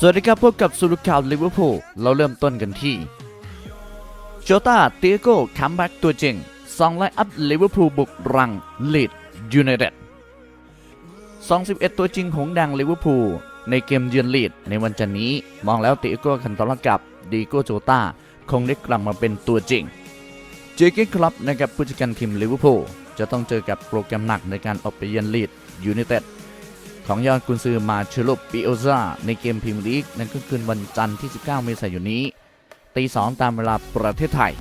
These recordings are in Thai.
สวัสดีครับพบกับสุรุข่าวลิเวอร์พูลเราเริ่มต้นกันที่โจตาเตียโก้คัมแบ็กตัวจริงสองไลน์อัพลิเวอร์พูลบุกรังลีดยูไนเต็ด21 ตัวจริงของดังลิเวอร์พูลในเกมเยือนลีดในวันจันนี้มองแล้วเตียโก้คันตอลกับดีโก้โจตาคงได้กลับมาเป็นตัวจริงเจเก้นคลับนะครับผู้จัดการทีมลิเวอร์พูลจะต้องเจอกับโปรแกรมหนักในการออกไปเยือนลีดยูไนเต็ด ของยอดกุนซือมาเชโลปิโอซาในเกมพรีเมียร์ลีกนั่นก็คืนวันจันทร์ที่ 19 เมษายนนี้ตี2ตามเวลาประเทศไทย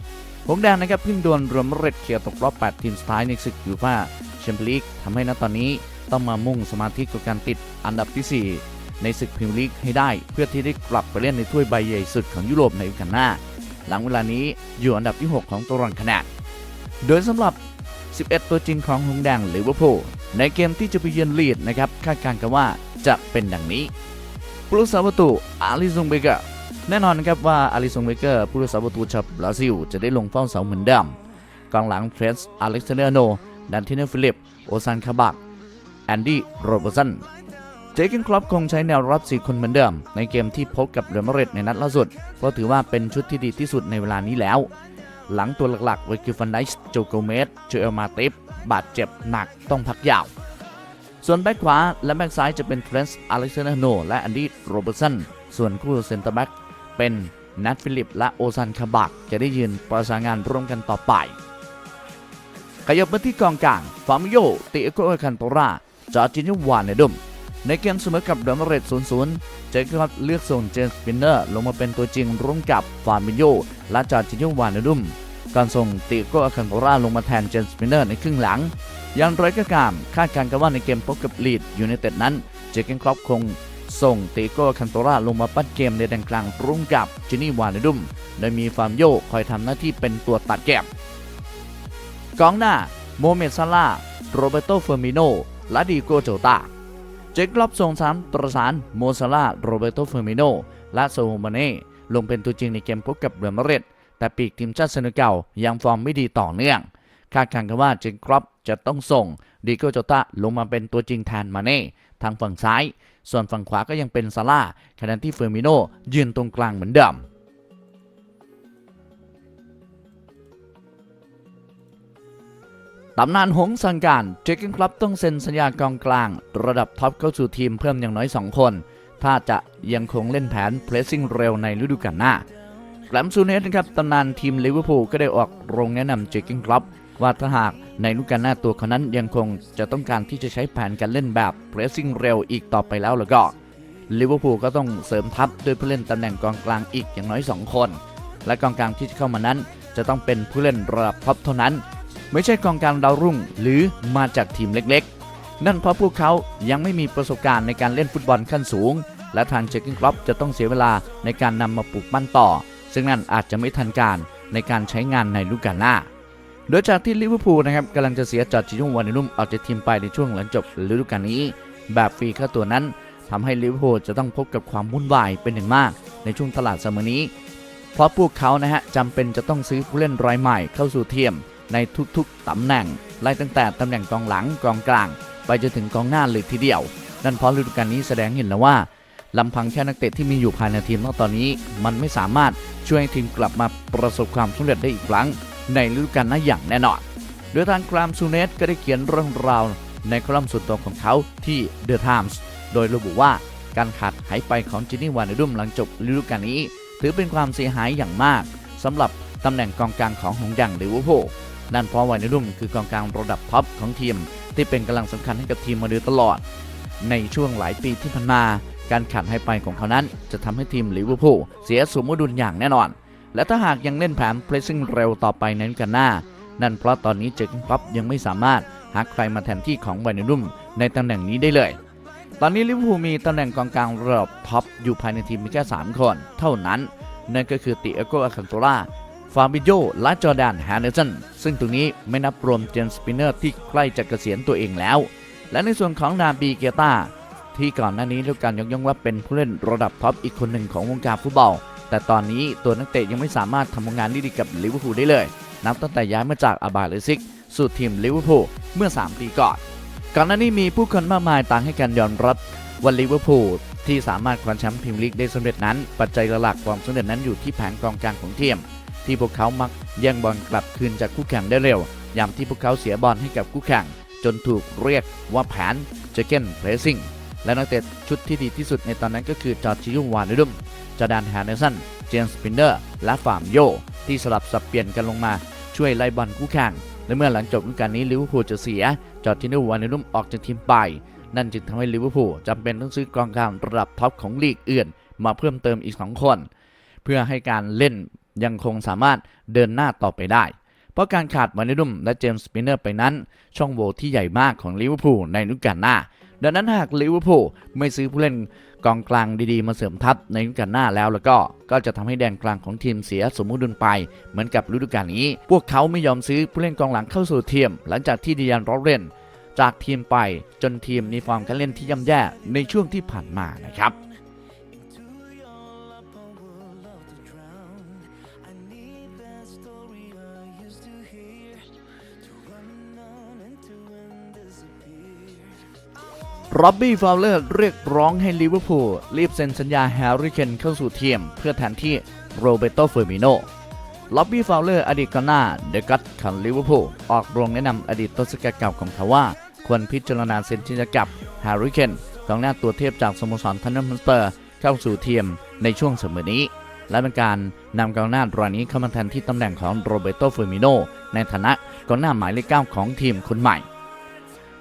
หงแดงนะครับพิ่งดวลรวมเร็ดเคลียร์ตกรอบ 8 ทีมสุดท้ายในศึกยูฟ่าแชมเปี้ยนลีกทำให้ณตอนนี้ต้องมามุ่งสมาธิกับการติดอันดับที่ 4 ในศึกพรีเมียร์ลีกให้ได้ เพื่อที่ได้กลับไปเล่นในถ้วยใบใหญ่สุดของยุโรปในโอกาสหน้า หลังเวลานี้อยู่อันดับที่ 6 ของตารางคะแนนโดยสำหรับ 11 ตัวจริงของหงแดงลิเวอร์พูลในเกมที่จะไปเยือนลีดนะครับคาดการณ์กันว่าจะเป็นดังนี้ผู้รักษาประตูอาริซงเบเกอร์แน่นอนนะครับว่าอาริซงเบเกอร์ผู้รักษาประตูชาวบราซิล จะได้ลงเฝ้าเสาเหมือนเดิมกองหลังเทรนส์อเล็กซานเดอร์โนดันทินเนอร์ฟิลิป โอซานคาบักแอนดี้โรเบอร์สันเจเกนครอปคงใช้แนวรับ 4 คนเหมือนเดิม ในเกมที่พบกับเรอัลมาดริดในนัดล่าสุด เพราะถือว่าเป็นชุดที่ดีที่สุดในเวลานี้แล้ว หลังตัวหลักๆเวกิฟันไดส์โจโกเมสโจเอลมาติฟบาดเจ็บหนักต้องพักยาว ส่วนแบ็กขวาและแบ็กซ้ายจะเป็นเทรนส์อเล็กซานเดอร์โนและแอนดี้โรเบอร์สันส่วนคู่เซนเตอร์แบ็กเป็นนัทฟิลิป และโอซันคาบักจะได้ยืนประสานงานร่วมกันต่อไป ขยับมาที่กองกลาง ฟามิโยติเอโกเอคันโตราจอร์จินยวานเนดุม ในเกมเสมอกับเดมเรต0-0 เจครับเลือกส่งเจมส์สปินเนอร์ลงมาเป็นตัวจริงร่วมกับฟาร์มิโยและจอร์จินยวานดุมการส่งติโกอาคันโตราลงมาแทนเจมส์สปินเนอร์ในครึ่งหลังอย่างไรก็ตามคาดการณ์กันว่าในเกมพบกับลีดอยูไนเต็ดนั้น เจเกนครอปคงส่งติโกอาคันโตราลงมาปั้นเกมในแดนกลางร่วมกับจินี่วานดุมโดยมีฟาร์มโยคอยทำหน้าที่เป็นตัวตัดแกมกองหน้า โมเมดซาลาโรเบโตเฟอร์มิโนและดีโกโจตา เจคลอบส่งสามประสานโมซาลาโรเบโตเฟอร์มิโนและโซโฮมาเน่ลงเป็นตัวจริงในเกมพบกับเรอัลมาดริดแต่ปีกทีมชาติเซเนกัลยังฟอร์มไม่ดีต่อเนื่องคาดการณ์กันว่าเจคครอปจะต้องส่งดีโกโจตาลงมาเป็นตัวจริงแทนมาเน่ทางฝั่งซ้าย ส่วนฝั่งขวาก็ยังเป็นซาร่าขณะที่เฟอร์มิโนยืนตรงกลางเหมือนเดิม ตำนานหงสังการเจคกินคลับต้องเซ็นสัญญากองกลาง ระดับท็อปเข้าสู่ทีมเพิ่มอย่างน้อย 2 คน ถ้าจะยังคงเล่นแผนเพรสซิ่งเร็วในฤดูกาลหน้าแกรมซูเนสนะครับตำนานทีมลิเวอร์พูลก็ได้ออกโรงแนะนำเจคกินคลับว่าถ้าหากในฤดูกาลหน้าตัวเขานั้นยังคงจะต้องการที่จะใช้แผนการเล่นแบบเพรสซิ่งเร็วอีกต่อไปแล้วแล้วก็ลิเวอร์พูลก็ต้องเสริมทัพด้วยผู้เล่นตำแหน่งกองกลางอีกอย่างน้อย 2 คน และกองกลางที่จะเข้ามานั้น จะต้องเป็นผู้เล่นระดับท็อปเท่านั้น ไม่ใช่กองกางดาวรุ่ง หรือมาจากทีมเล็กๆ นั่นเพราะพวกเขายังไม่มีประสบการณ์ในการเล่นฟุตบอลขั้นสูง และทางเจคกินครอปจะต้องเสียเวลาในการนำมาปลูกปั้นต่อ ซึ่งนั่นอาจจะไม่ทันการในการใช้งานในฤดูกาลหน้าโดยจากที่ลิเวอร์พูลนะครับกำลังจะเสียจอร์จิโยวานนุ่มออกจากทีมไปในช่วงหลังจบฤดูกาลนี้ แบบฟรีค่าตัวนั้นทำให้ลิเวอร์พูลจะต้องพบกับความวุ่นวายเป็นอย่างมากในช่วงตลาดเสมอนี้ เพราะพวกเขานะฮะจำเป็นจะต้องซื้อผู้เล่นรายใหม่เข้าสู่ทีม ในทุกๆตำแหน่งไล่ตั้งแต่ตำแหน่งกองหลังกองกลาง ไปจนถึงกองหน้าเลยทีเดียว นั่นเพราะฤดูกาลนี้แสดงเห็นแล้วว่าลำพังแค่นักเตะที่มีอยู่ภายในทีมตอนนี้ มันไม่สามารถช่วยให้ทีมกลับมาประสบความสำเร็จได้อีกครั้ง ในฤดูกาลหน้าอย่างแน่นอน โดยทางกรามซูเนสก็ได้เขียนเรื่องราวในคอลัมน์ส่วนตัวของเขาที่ The Times โดยระบุว่าการขาดหายไปของจินนี่วานในรุ่มหลังจบฤดูกาลนี้ ถือเป็นความเสียหายอย่างมากสำหรับตำแหน่งกองกลางของหงส์แดังลิเวอร์พูล นั่นเพราะวานในรุ่มคือกองกลางระดับท็อปของทีม ที่เป็นกำลังสำคัญให้กับทีมมาโดยตลอด ในช่วงหลายปีที่ผ่านมาการขาดหายไปของเขานั้น จะทำให้ทีมลิเวอร์พูลเสียสมดุลอย่างแน่นอน และถ้าหากยังเล่นแผน pressing เร็วต่อไปในกาลหน้า นั่นเพราะตอนนี้เจคกินคลับยังไม่สามารถหาใครมาแทนที่ของวานนรุ่มในตำแหน่งนี้ได้เลย ตอนนี้ลิเวอร์พูลมีตำแหน่งกองกลางระดับท็อปอยู่ภายในทีมมีแค่ 3 คน เท่านั้น นั่นก็คือติเอโกอาคันโตรา ฟาบิโยและจอร์แดนแฮนเดอร์สันซึ่งตรงนี้ไม่นับรวมเจนสปินเนอร์ที่ใกล้จะเกษียณตัวเองแล้ว และในส่วนของนาบีเกยตาที่ก่อนหน้านี้ทุกการยกย่องว่าเป็นผู้เล่นระดับท็อปอีกคนหนึ่งของวงการฟุตบอล แต่ตอนนี้ตัวนักเตะยังไม่สามารถทำงานได้ดีกับลิเวอร์พูลได้เลย นับตั้งแต่ย้ายมาจากอาบาเลซิก สู่ทีมลิเวอร์พูลเมื่อ 3 ปีก่อน ก่อนหน้านี้มีผู้คนมากมายต่างให้การยอมรับว่าลิเวอร์พูลที่สามารถคว้าแชมป์พรีเมียร์ลีกได้สำเร็จนั้น ปัจจัยหลักความสำเร็จนั้นอยู่ที่แผนกองกลางของทีม ที่พวกเขามักแย่งบอลกลับคืนจากคู่แข่งได้เร็ว ยามที่พวกเขาเสียบอลให้กับคู่แข่ง จนถูกเรียกว่าแผนเจเกนเพรสซิ่งและนักเตะชุดที่ดีที่สุดในตอนนั้นก็คือจอร์จิโยวานดุมจอแดนแฮนเดอร์สัน เจมส์ปินเนอร์ และฟาร์มโย ที่สลับสับเปลี่ยนกันลงมาช่วยไล่บอลคู่แข่ง และเมื่อหลังจบฤดูกาลนี้ลิเวอร์พูลจะเสีย จอร์จิโยวานดุมออกจากทีมไป นั่นจึงทำให้ลิเวอร์พูลจำเป็นต้องซื้อกองกลางระดับท็อปของลีกอื่น มาเพิ่มเติมอีก 2 คน เพื่อให้การเล่น ยังคงสามารถเดินหน้าต่อไปได้ เพราะการขาดวานิดุมและเจมส์สปินเนอร์ไปนั้น ช่องโหว่ที่ใหญ่มากของลิเวอร์พูลในฤดูกาลหน้า ดังนั้นหากลิเวอร์พูลไม่ซื้อผู้เล่นกองกลางดีๆ มาเสริมทัพในฤดูกาลหน้าแล้วแล้วก็ก็จะทำให้แดนกลางของทีมเสียสมดุลไป เหมือนกับฤดูกาลนี้ พวกเขาไม่ยอมซื้อผู้เล่นกองหลังเข้าสู่ทีม หลังจากที่ดิยันโรเรนจากทีมไปจนทีมมีฟอร์มการเล่นที่ย่ำแย่ในช่วงที่ผ่านมานะครับ ร็อบบี้ฟาวเลอร์เรียกร้องให้ลิเวอร์พูลรีบเซ็นสัญญาแฮร์รี่เคนเข้าสู่ทีม เพื่อแทนที่โรเบโตเฟอร์มิโนล็อบบี้ฟาวเลอร์อดีตกองหน้าเดอะกัตของลิเวอร์พูลออกโรงแนะนำอดีตต้นสังกัดเก่าของเขาว่า ควรพิจารณาเซ็นสัญญากับแฮร์รี่เคนกองหน้าตัวเทพจากสโมสรทันนัมสเปอร์เข้าสู่ทีมในช่วงเสมอนี้ และเป็นการนำกองหน้ารายนี้เข้ามาแทนที่ตำแหน่งของโรเบโตเฟอร์มิโนในฐานะกองหน้าหมายเลขเก้าของทีมคนใหม่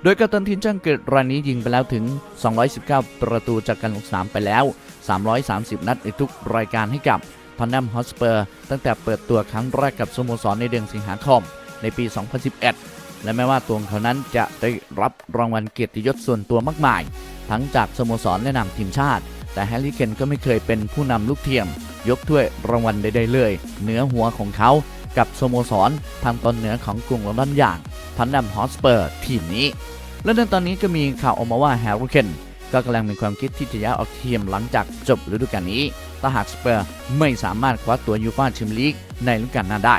โดยกัปตันทีมช่างกิดรายนี้ยิงไปแล้วถึง 219 ประตูจากการลงสนามไปแล้ว 330 นัดในทุกรายการให้กับพอนนัมฮอสเปอร์ตั้งแต่เปิดตัวครั้งแรกกับสโมสรในเดือนสิงหาคมในปี 2011 และแม้ว่าตัวเขานั้นจะได้รับรางวัลเกียรติยศส่วนตัวมากมาย ทั้งจากสโมสรและนำทีมชาติ แต่แฮร์รี่เคนก็ไม่เคยเป็นผู้นำลูกเทียม ยกถ้วยรางวัลใดๆเลย เหนือหัวของเขากับสโมสรทางตอนเหนือของกรุงลอนดอนอย่าง พันนัมฮอสเปอร์ทีมนี้ และในตอนนี้ก็มีข่าวออกมาว่าแฮร์รี่เคนก็กำลังมีความคิดที่จะย้ายออกทีมหลังจากจบฤดูกาลนี้ถ้าหากสเปอร์ไม่สามารถคว้าตัวยูฟ่าแชมเปี้ยนลีกในฤดูกาลหน้าได้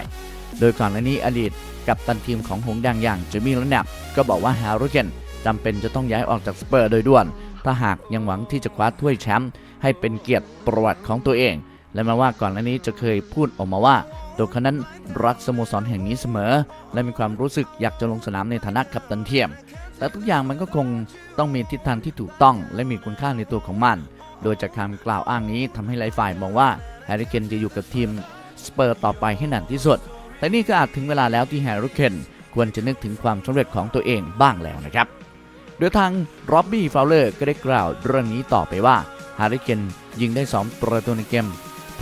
โดยก่อนหน้านี้อดีตกับตันทีมของหงส์แดงอย่างเจมี่และแนบก็บอกว่าแฮร์รี่เคนจำเป็นจะต้องย้ายออกจากสเปอร์โดยด่วน ถ้าหากยังหวังที่จะคว้าถ้วยแชมป์ให้เป็นเกียรติประวัติของตัวเอง และม้ว่าก่อนหน้านี้จะเคยพูดออกมาว่า ตัวเขานั้นรักสโมสรแห่งนี้เสมอ และมีความรู้สึกอยากจะลงสนามในฐานะกัปตันเทียม แต่ทุกอย่างมันก็คงต้องมีทิศทางที่ถูกต้อง และมีคุณค่าในตัวของมัน โดยจากคำกล่าวอ้างนี้ทำให้หลายฝ่ายมองว่าแฮร์รี่เคนจะอยู่กับทีมสเปอร์ต่อไปให้นานที่สุด แต่นี่ก็อาจถึงเวลาแล้วที่แฮร์รี่เคนควรจะนึกถึงความสำเร็จของตัวเองบ้างแล้วนะครับโดยทางร็อบบี้ฟาวเลอร์ก็ได้กล่าวเรื่องนี้ต่อไปว่าแฮร์รี่เคนยิงได้ 2 ประตูในเกม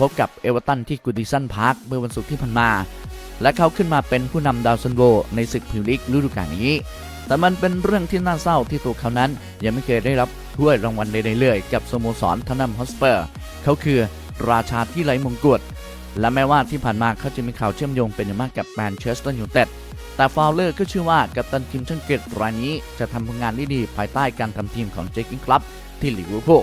พบกับเอเวอร์ตันที่กูดิสันพาร์คเมื่อวันศุกร์ที่ผ่านมา และเขาขึ้นมาเป็นผู้นำดาวซันโวในศึกพรีลีกฤดูกาลนี้ แต่มันเป็นเรื่องที่น่าเศร้าที่ตัวเขานั้น ยังไม่เคยได้รับถ้วยรางวัลใดๆเลย กับสโมสรทันนัมฮอสเปอร์ เขาคือราชาที่ไร้มงกุฎและแม้ว่าที่ผ่านมาเขาจะมีข่าวเชื่อมโยงเป็นอย่างมากกับแมนเชสเตอร์ยูไนเต็ดแต่ฟาวเลอร์ก็เชื่อว่ากัปตันทีมช่างเกตรายนี้จะทำผลงานได้ดีภายใต้การทำทีมของเจคิงคลับที่ลิเวอร์พูล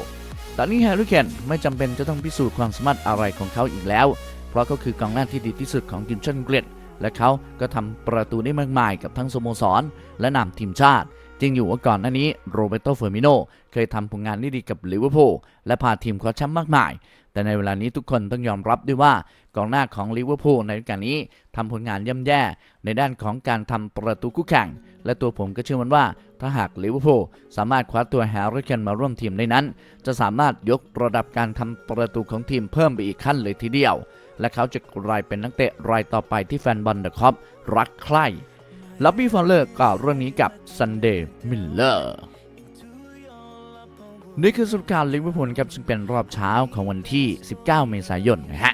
ตอนนี้แฮร์รี่เคนไม่จำเป็นจะต้องพิสูจน์ความสามารถอะไรของเขาอีกแล้ว เพราะเขาคือกองหน้าที่ดีที่สุดของทีมชาติอังกฤษและเขาก็ทำประตูได้มากมายกับทั้งสโมสร และนำทีมชาติ จริงอยู่ว่าก่อนหน้านี้โรเบโตเฟอร์มิโนเคยทำผลงานได้ดีกับลิเวอร์พูลและพาทีมคว้าแชมป์มากมาย แต่ในเวลานี้ทุกคนต้องยอมรับด้วยว่ากองหน้าของลิเวอร์พูลในฤดูกาลนี้ทำผลงานย่ำแย่ ในด้านของการทำประตูคู่แข่ง และตัวผมก็เชื่อมันว่า ถ้าหากลิเวอร์พูลสามารถคว้าตัวแฮร์รี่เคนมาร่วมทีมได้นั้น จะสามารถยกระดับการทำประตูของทีมเพิ่มไปอีกขั้นเลยทีเดียว และเขาจะกลายเป็นนักเตะรายต่อไปที่แฟนบอลเดอะคอปรักใคร่ลับบี้ฟอลเลอร์กล่าวเรื่องนี้กับซันเดย์มิลเลอร์ นี่คือสรุปการลิเวอร์พูลครับซึ่งเป็นรอบเช้าของวันที่ 19 เมษายนนะฮะ